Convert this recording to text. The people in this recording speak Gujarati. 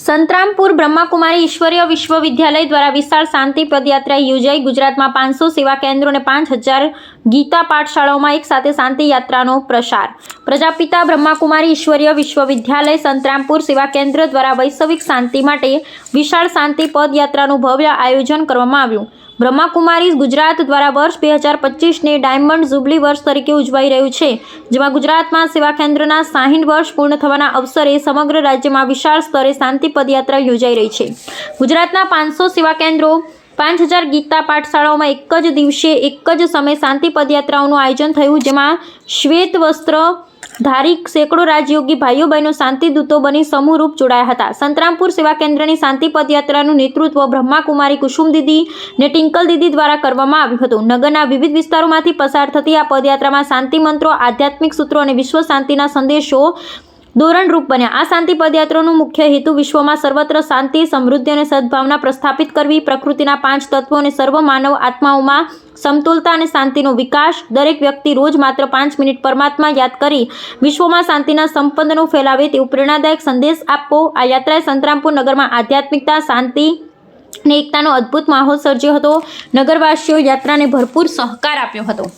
સંતરામપુર બ્રહ્માકુમારી ઈશ્વરીય વિશ્વવિદ્યાલય દ્વારા વિશાળ શાંતિ પદયાત્રા યોજાઈ. ગુજરાતમાં પાંચસો સેવા કેન્દ્રો અને પાંચ હજાર ગીતા પાઠશાળાઓમાં એક સાથે શાંતિ યાત્રાનો પ્રસાર. પ્રજાપિતા બ્રહ્માકુમારી ઈશ્વરીય વિશ્વવિદ્યાલય સંતરામપુર સેવા કેન્દ્ર દ્વારા વૈશ્વિક શાંતિ માટે વિશાળ શાંતિ પદયાત્રાનું ભવ્ય આયોજન કરવામાં આવ્યું. બ્રહ્માકુમારી ગુજરાત દ્વારા વર્ષ બે હજાર પચીસને ડાયમંડ જુબલી વર્ષ તરીકે ઉજવાઈ રહ્યું છે, જેમાં ગુજરાતમાં સેવા કેન્દ્રના સાહીઠ વર્ષ પૂર્ણ થવાના અવસરે સમગ્ર રાજ્યમાં વિશાળ સ્તરે શાંતિ પદયાત્રા યોજાઈ રહી છે. ગુજરાતના પાંચસો સેવા કેન્દ્રો પાંચ હજાર ગીતા પાઠશાળાઓમાં એક જ દિવસે એક જ સમયે શાંતિ પદયાત્રાઓનું આયોજન થયું, જેમાં શ્વેત વસ્ત્ર ધારી સેંકડો રાજયોગી ભાઈઓ બહેનો શાંતિદૂતો બની સમૂહરૂપ જોડાયા હતા. સંતરામપુર સેવા કેન્દ્રની શાંતિ પદયાત્રાનું નેતૃત્વ બ્રહ્માકુમારી કુસુમ દીદી ને ટિંકલ દીદી દ્વારા કરવામાં આવ્યું હતું. નગરના વિવિધ વિસ્તારોમાંથી પસાર થતી આ પદયાત્રામાં શાંતિ મંત્રો, આધ્યાત્મિક સૂત્રો અને વિશ્વ શાંતિના સંદેશો ધોરણરૂપ બન્યા. આ શાંતિ પદયાત્રાનો મુખ્ય હેતુ વિશ્વમાં સર્વત્ર શાંતિ, સમૃદ્ધિ અને સદભાવના પ્રસ્થાપિત કરવી, પ્રકૃતિના પાંચ તત્વો અને સર્વ માનવ આત્માઓમાં સમતુલતા અને શાંતિનો વિકાસ. દરેક વ્યક્તિ રોજ માત્ર પાંચ મિનિટ પરમાત્મા યાદ કરી વિશ્વમાં શાંતિના સંપન્નનો ફેલાવે તેવું પ્રેરણાદાયક સંદેશ આપવો આ યાત્રાએ સંતરામપુર નગરમાં આધ્યાત્મિકતા, શાંતિ અને એકતાનો અદ્ભુત માહોલ સર્જ્યો હતો. નગરવાસીઓ યાત્રાને ભરપૂર સહકાર આપ્યો હતો.